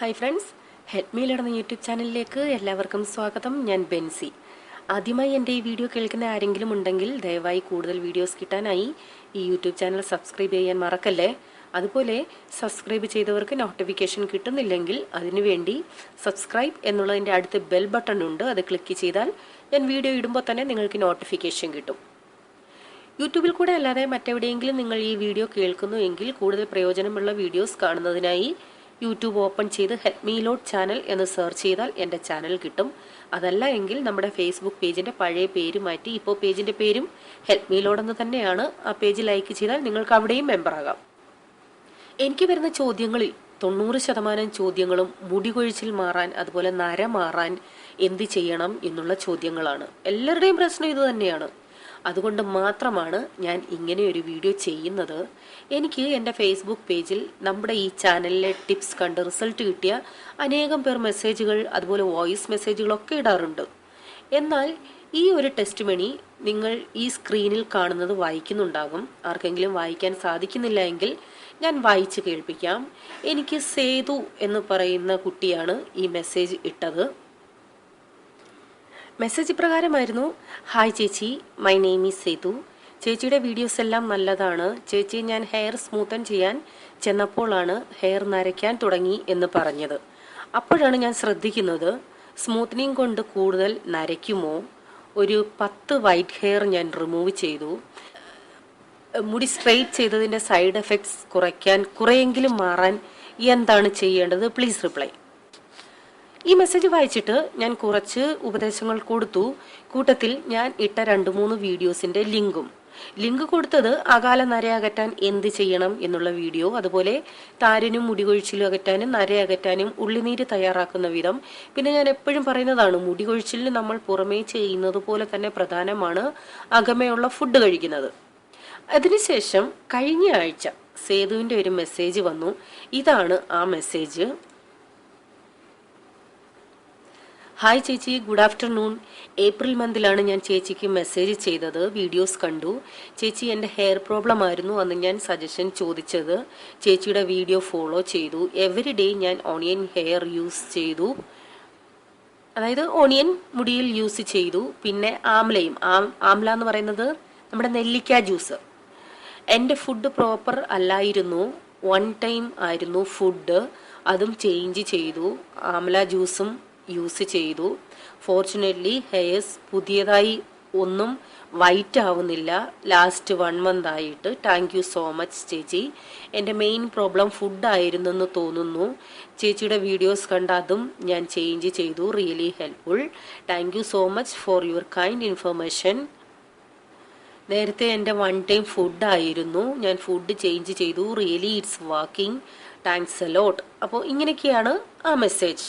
Hi friends ഹെഡ്മീൽ മീൽ എന്ന യൂട്യൂബ് ചാനലിലേക്ക് എല്ലാവർക്കും സ്വാഗതം. ഞാൻ ബെൻസി. ആദ്യമായി എന്റെ ഈ വീഡിയോ കേൾക്കുന്ന ആരെങ്കിലും ഉണ്ടെങ്കിൽ ദയവായി കൂടുതൽ വീഡിയോസ് കിട്ടാനായി ഈ യൂട്യൂബ് ചാനൽ സബ്സ്ക്രൈബ് ചെയ്യാൻ മറക്കല്ലേ? അതുപോലെ സബ്സ്ക്രൈബ് ചെയ്തവർക്ക് നോട്ടിഫിക്കേഷൻ കിട്ടുന്നില്ലെങ്കിൽ അതിനുവേണ്ടി സബ്സ്ക്രൈബ് എന്നുള്ളതിന്റെ അടുത്ത് ബെൽ ബട്ടൺ ഉണ്ട്. അത് ക്ലിക്ക് ചെയ്താൽ ഞാൻ വീഡിയോ ഇടുമ്പോൾ തന്നെ നിങ്ങൾക്ക് നോട്ടിഫിക്കേഷൻ കിട്ടും. യൂട്യൂബിൽ കൂടെ അല്ലാതെ മറ്റെവിടെയെങ്കിലും നിങ്ങൾ ഈ വീഡിയോ കേൾക്കുന്നു എങ്കിൽ കൂടുതൽ പ്രയോജനമുള്ള വീഡിയോസ് കാണുന്നതിനായി യൂട്യൂബ് ഓപ്പൺ ചെയ്ത് ഹെൽപ്പ് മീ ലോഡ് ചാനൽ എന്ന് സെർച്ച് ചെയ്താൽ എന്റെ ചാനൽ കിട്ടും. അതല്ല എങ്കിൽ നമ്മുടെ ഫേസ്ബുക്ക് പേജിന്റെ പഴയ പേര് മാറ്റി ഇപ്പോൾ പേജിന്റെ പേരും ഹെൽപ്പ് മീ ലോഡ് എന്ന് തന്നെയാണ് ആ പേജ് ലൈക്ക് ചെയ്താൽ നിങ്ങൾക്ക് അവിടെയും മെമ്പർ ആകാം. എനിക്ക് വരുന്ന ചോദ്യങ്ങളിൽ തൊണ്ണൂറ് ശതമാനം ചോദ്യങ്ങളും മുടി കൊഴിച്ചിൽ മാറാൻ അതുപോലെ നര മാറാൻ എന്ത് ചെയ്യണം എന്നുള്ള ചോദ്യങ്ങളാണ്. എല്ലാവരുടെയും പ്രശ്നം ഇത് തന്നെയാണ്. അതുകൊണ്ട് മാത്രമാണ് ഞാൻ ഇങ്ങനെ ഒരു വീഡിയോ ചെയ്യുന്നത്. എനിക്ക് എന്റെ ഫേസ്ബുക്ക് പേജിൽ നമ്മുടെ ഈ ചാനലിലെ ടിപ്സ് കണ്ട് റിസൾട്ട് കിട്ടിയ അനേകം പേർ മെസ്സേജുകൾ അതുപോലെ വോയിസ് മെസ്സേജുകളൊക്കെ ഇടാറുണ്ട്. എന്നാൽ ഈ ഒരു ടെസ്റ്റ് മണി നിങ്ങൾ ഈ സ്ക്രീനിൽ കാണുന്നത് വായിക്കുന്നുണ്ടാകും. ആർക്കെങ്കിലും വായിക്കാൻ സാധിക്കുന്നില്ല എങ്കിൽ ഞാൻ വായിച്ച് കേൾപ്പിക്കാം. എനിക്ക് സേതു എന്ന് പറയുന്ന കുട്ടിയാണ് ഈ മെസ്സേജ് ഇട്ടത്. മെസ്സേജ് ഇപ്രകാരമായിരുന്നു. ഹായ് ചേച്ചി. മൈ നെയിം ഈസ് സേതു ചേച്ചിയുടെ വീഡിയോസ് എല്ലാം നല്ലതാണ്. ചേച്ചി ഞാൻ ഹെയർ സ്മൂത്തൻ ചെയ്യാൻ ചെന്നപ്പോഴാണ് ഹെയർ നരയ്ക്കാൻ തുടങ്ങി എന്ന് പറഞ്ഞത്. അപ്പോഴാണ് ഞാൻ ശ്രദ്ധിക്കുന്നത് സ്മൂത്തനിങ് കൊണ്ട് കൂടുതൽ നരയ്ക്കുമോ? ഒരു പത്ത് വൈറ്റ് ഹെയർ ഞാൻ റിമൂവ് ചെയ്തു. മുടി സ്ട്രെയിറ്റ് ചെയ്തതിന്റെ സൈഡ് എഫക്ട്സ് കുറയ്ക്കാൻ കുറെയെങ്കിലും മാറാൻ എന്താണ് ചെയ്യേണ്ടത്? പ്ലീസ് റിപ്ലൈ ഈ മെസ്സേജ് വായിച്ചിട്ട് ഞാൻ കുറച്ച് ഉപദേശങ്ങൾ കൊടുത്തു. കൂട്ടത്തിൽ ഞാൻ ഇട്ട രണ്ട് മൂന്ന് വീഡിയോസിന്റെ ലിങ്കും. ലിങ്ക് കൊടുത്തത് അകാല നര അകറ്റാൻ എന്ത് ചെയ്യണം എന്നുള്ള വീഡിയോ അതുപോലെ താരനും മുടികൊഴിച്ചിലും അകറ്റാനും നര അകറ്റാനും ഉള്ളിനീര് തയ്യാറാക്കുന്ന വിധം. പിന്നെ ഞാൻ എപ്പോഴും പറയുന്നതാണ് മുടികൊഴിച്ചിലിന് നമ്മൾ പുറമേ ചെയ്യുന്നത് പോലെ തന്നെ പ്രധാനമാണ് അകമയുള്ള ഫുഡ് കഴിക്കുന്നത്. അതിനുശേഷം കഴിഞ്ഞ ആഴ്ച സേതുവിന്റെ ഒരു മെസ്സേജ് വന്നു. ഇതാണ് ആ മെസ്സേജ് ഹായ് ചേച്ചി. ഗുഡ് ആഫ്റ്റർനൂൺ ഏപ്രിൽ മന്തിലാണ് ഞാൻ ചേച്ചിക്ക് മെസ്സേജ് ചെയ്തത്. വീഡിയോസ് കണ്ടു. ചേച്ചി എന്റെ ഹെയർ പ്രോബ്ലം ആയിരുന്നു. അന്ന് ഞാൻ സജഷൻ ചോദിച്ചത്. ചേച്ചിയുടെ വീഡിയോ ഫോളോ ചെയ്തു. എവറി ഡേ ഞാൻ ഓണിയൻ ഹെയർ യൂസ് ചെയ്തു. അതായത് ഓണിയൻ മുടിയിൽ യൂസ് ചെയ്തു. പിന്നെ ആംലയും. ആംല എന്ന് പറയുന്നത് നമ്മുടെ നെല്ലിക്ക ജ്യൂസ് എന്റെ ഫുഡ് പ്രോപ്പർ അല്ലായിരുന്നു. വൺ ടൈം ആയിരുന്നു ഫുഡ് അതും ചേഞ്ച് ചെയ്തു. ആംല ജ്യൂസും യൂസ് ചെയ്തു. ഫോർച്ചുനേറ്റ്ലി ഹെയർസ് പുതിയതായി ഒന്നും വൈറ്റ് ആവുന്നില്ല. ലാസ്റ്റ് വൺ മന്ത് ആയിട്ട്. താങ്ക് യു സോ മച്ച് ചേച്ചി. എന്റെ മെയിൻ പ്രോബ്ലം ഫുഡ് ആയിരുന്നെന്ന് തോന്നുന്നു. ചേച്ചിയുടെ വീഡിയോസ് കണ്ട് അതും ഞാൻ ചേഞ്ച് ചെയ്തു. Really helpful thank you so much for your kind information നേരത്തെ എന്റെ വൺ ടൈം ഫുഡ് ആയിരുന്നു. ഞാൻ ഫുഡ് ചേഞ്ച് ചെയ്തു. Really it's working thanks a lot അപ്പോൾ ഇങ്ങനെയൊക്കെയാണ് ആ മെസ്സേജ്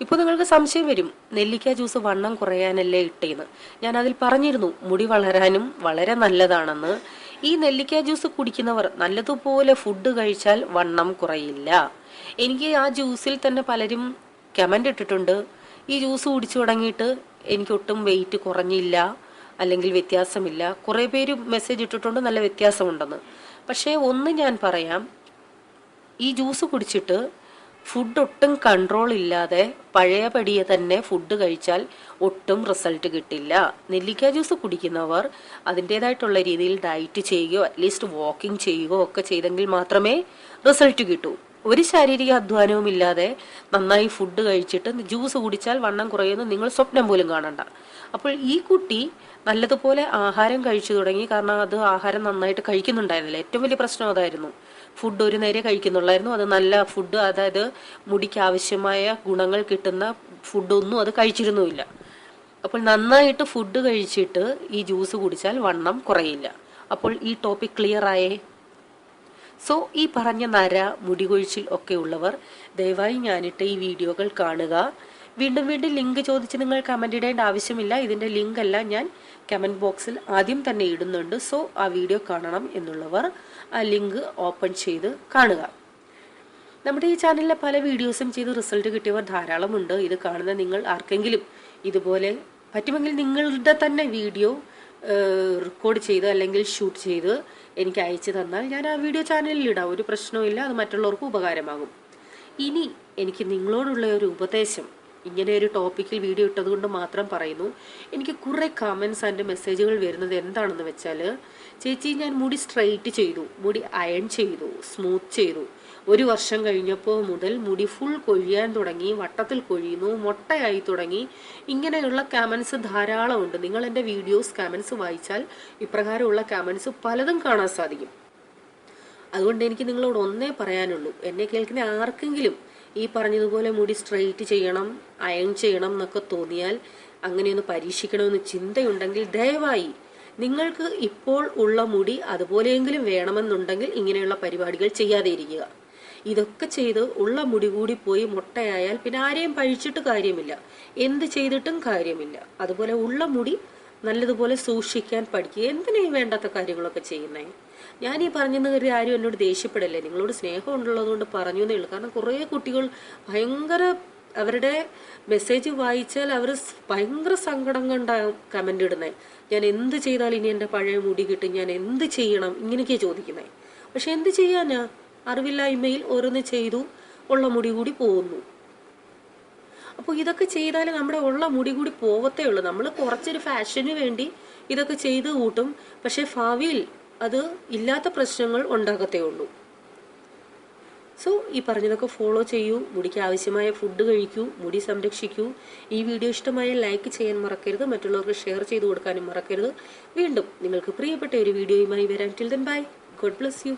ഇപ്പോൾ നിങ്ങൾക്ക് സംശയം വരും. നെല്ലിക്ക ജ്യൂസ് വണ്ണം കുറയാനല്ലേ ഇട്ടേന്ന്. ഞാൻ അതിൽ പറഞ്ഞിരുന്നു മുടി വളരാനും വളരെ നല്ലതാണെന്ന്. ഈ നെല്ലിക്ക ജ്യൂസ് കുടിക്കുന്നവർ നല്ലതുപോലെ ഫുഡ് കഴിച്ചാൽ വണ്ണം കുറയില്ല. എനിക്ക് ആ ജ്യൂസിൽ തന്നെ പലരും കമന്റ് ഇട്ടിട്ടുണ്ട്. ഈ ജ്യൂസ് കുടിച്ചു തുടങ്ങിയിട്ട് എനിക്ക് ഒട്ടും വെയിറ്റ് കുറഞ്ഞില്ല അല്ലെങ്കിൽ വ്യത്യാസമില്ല. കുറേ പേര് മെസ്സേജ് ഇട്ടിട്ടുണ്ട് നല്ല വ്യത്യാസമുണ്ടെന്ന്. പക്ഷേ ഒന്ന് ഞാൻ പറയാം. ഈ ജ്യൂസ് കുടിച്ചിട്ട് ഫുഡ് ഒട്ടും കൺട്രോൾ ഇല്ലാതെ പഴയപടിയെ തന്നെ ഫുഡ് കഴിച്ചാൽ ഒട്ടും റിസൾട്ട് കിട്ടില്ല. നെല്ലിക്ക ജ്യൂസ് കുടിക്കുന്നവർ അതിന്റെതായിട്ടുള്ള രീതിയിൽ ഡയറ്റ് ചെയ്യുകയോ അറ്റ്ലീസ്റ്റ് വാക്കിംഗ് ചെയ്യുകയോ ഒക്കെ ചെയ്തെങ്കിൽ മാത്രമേ റിസൾട്ട് കിട്ടൂ. ഒരു ശാരീരിക അധ്വാനവും ഇല്ലാതെ നന്നായി ഫുഡ് കഴിച്ചിട്ട് ജ്യൂസ് കുടിച്ചാൽ വണ്ണം കുറയുമെന്ന് നിങ്ങൾ സ്വപ്നം പോലും കാണണ്ട. അപ്പോൾ ഈ കുട്ടി നല്ലതുപോലെ ആഹാരം കഴിച്ചു തുടങ്ങി. കാരണം അത് ആഹാരം നന്നായിട്ട് കഴിക്കുന്നുണ്ടായിരുന്നില്ല. ഏറ്റവും വലിയ പ്രശ്നം അതായിരുന്നു. ഫുഡ് ഒരു നേരെ കഴിക്കുന്നുള്ളായിരുന്നു. അത് നല്ല ഫുഡ് അതായത് മുടിക്ക് ആവശ്യമായ ഗുണങ്ങൾ കിട്ടുന്ന ഫുഡൊന്നും അത് കഴിച്ചിരുന്നുമില്ല. അപ്പോൾ നന്നായിട്ട് ഫുഡ് കഴിച്ചിട്ട് ഈ ജ്യൂസ് കുടിച്ചാൽ വണ്ണം കുറയില്ല. അപ്പോൾ ഈ ടോപ്പിക് ക്ലിയർ ആയേ? സോ ഈ പറഞ്ഞ നര മുടികൊഴിച്ചിൽ ഒക്കെ ഉള്ളവർ ദയവായി ഞാനിട്ട് ഈ വീഡിയോകൾ കാണുക. വീണ്ടും വീണ്ടും ലിങ്ക് ചോദിച്ച് നിങ്ങൾ കമന്റ് ഇടേണ്ട ആവശ്യമില്ല. ഇതിന്റെ ലിങ്ക് എല്ലാം ഞാൻ കമന്റ് ബോക്സിൽ ആദ്യം തന്നെ ഇടുന്നുണ്ട്. സോ ആ വീഡിയോ കാണണം എന്നുള്ളവർ ആ ലിങ്ക് ഓപ്പൺ ചെയ്ത് കാണുക. നമ്മുടെ ഈ ചാനലിലെ പല വീഡിയോസും ചെയ്ത് റിസൾട്ട് കിട്ടിയവർ ധാരാളമുണ്ട് ഇത് കാണുന്ന നിങ്ങൾ ആർക്കെങ്കിലും ഇതുപോലെ പറ്റുമെങ്കിൽ നിങ്ങളുടെ തന്നെ വീഡിയോ റെക്കോർഡ് ചെയ്ത് അല്ലെങ്കിൽ ഷൂട്ട് ചെയ്ത് എനിക്ക് അയച്ചു തന്നാൽ ഞാൻ ആ വീഡിയോ ചാനലിൽ ഇടാം. ഒരു പ്രശ്നവും അത് മറ്റുള്ളവർക്ക് ഉപകാരമാകും. ഇനി എനിക്ക് നിങ്ങളോടുള്ള ഒരു ഉപദേശം. ഇങ്ങനെ ഒരു ടോപ്പിക്കിൽ വീഡിയോ ഇട്ടതുകൊണ്ട് മാത്രം പറയുന്നു. എനിക്ക് കുറേ കമൻസ് ആൻഡ് മെസ്സേജുകൾ വരുന്നത് എന്താണെന്ന് വെച്ചാൽ ചേച്ചി ഞാൻ മുടി സ്ട്രൈറ്റ് ചെയ്തു മുടി അയൺ ചെയ്തു സ്മൂത്ത് ചെയ്തു. ഒരു വർഷം കഴിഞ്ഞപ്പോൾ മുതൽ മുടി ഫുൾ കൊഴിയാൻ തുടങ്ങി വട്ടത്തിൽ കൊഴിയുന്നു മുട്ടയായി തുടങ്ങി. ഇങ്ങനെയുള്ള കമൻസ് ധാരാളമുണ്ട്. നിങ്ങൾ എന്റെ വീഡിയോസ് കമൻസ് വായിച്ചാൽ ഇപ്രകാരമുള്ള കമൻസ് പലതും കാണാൻ സാധിക്കും. അതുകൊണ്ട് എനിക്ക് നിങ്ങളോട് ഒന്നേ പറയാനുള്ളൂ. എന്നെ കേൾക്കുന്ന ആർക്കെങ്കിലും ഈ പറഞ്ഞതുപോലെ മുടി സ്ട്രെയിറ്റ് ചെയ്യണം അയൺ ചെയ്യണം എന്നൊക്കെ തോന്നിയാൽ അങ്ങനെയൊന്ന് പരീക്ഷിക്കണമെന്ന് ചിന്തയുണ്ടെങ്കിൽ ദയവായി നിങ്ങൾക്ക് ഇപ്പോൾ ഉള്ള മുടി അതുപോലെയെങ്കിലും വേണമെന്നുണ്ടെങ്കിൽ ഇങ്ങനെയുള്ള പരിപാടികൾ ചെയ്യാതെ ഇരിക്കുക. ഇതൊക്കെ ചെയ്ത് ഉള്ള മുടി കൂടി പോയി മുട്ടയായാൽ പിന്നെ ആരെയും പഴിച്ചിട്ട് കാര്യമില്ല. എന്ത് ചെയ്തിട്ടും കാര്യമില്ല. അതുപോലെ ഉള്ള മുടി നല്ലതുപോലെ സൂക്ഷിക്കാൻ പഠിക്കുക. എന്തിനാ ഈ വേണ്ടാത്ത കാര്യങ്ങളൊക്കെ ചെയ്യുന്നേ? ഞാൻ ഈ പറഞ്ഞെന്ന് കരുതി ആരും എന്നോട് ദേഷ്യപ്പെടല്ലേ? നിങ്ങളോട് സ്നേഹം ഉള്ളതുകൊണ്ട് പറഞ്ഞു എന്നേ ഉള്ളൂ. കാരണം കുറേ കുട്ടികൾ ഭയങ്കര അവരുടെ മെസ്സേജ് വായിച്ചാൽ അവർ ഭയങ്കര സങ്കടം കൊണ്ടാകും കമന്റ് ഇടുന്നത് ഞാൻ എന്ത് ചെയ്താൽ ഇനി എന്റെ പഴയ മുടി കിട്ടും. ഞാൻ എന്ത് ചെയ്യണം? ഇങ്ങനെയൊക്കെയാണ് ചോദിക്കുന്നത് പക്ഷെ എന്ത് ചെയ്യാനാ? അറിവില്ലായ്മയിൽ ഓരോന്ന് ചെയ്തു ഉള്ള മുടി കൂടി പോകുന്നു. അപ്പോൾ ഇതൊക്കെ ചെയ്താൽ നമ്മുടെ ഉള്ള മുടി കൂടി പോവത്തേ ഉള്ളൂ. നമ്മൾ കുറച്ചൊരു ഫാഷന് വേണ്ടി ഇതൊക്കെ ചെയ്ത് കൂട്ടും. പക്ഷേ ഭാവിയിൽ അത് ഇല്ലാത്ത പ്രശ്നങ്ങൾ ഉണ്ടാകത്തേ ഉള്ളൂ. സോ ഈ പറഞ്ഞതൊക്കെ ഫോളോ ചെയ്യൂ. മുടിക്ക് ആവശ്യമായ ഫുഡ് കഴിക്കൂ. മുടി സംരക്ഷിക്കൂ. ഈ വീഡിയോ ഇഷ്ടമായ ലൈക്ക് ചെയ്യാൻ മറക്കരുത്. മറ്റുള്ളവർക്ക് ഷെയർ ചെയ്ത് കൊടുക്കാനും മറക്കരുത്. വീണ്ടും നിങ്ങൾക്ക് പ്രിയപ്പെട്ട ഒരു വീഡിയോയുമായി വരാൻ till then bye God bless you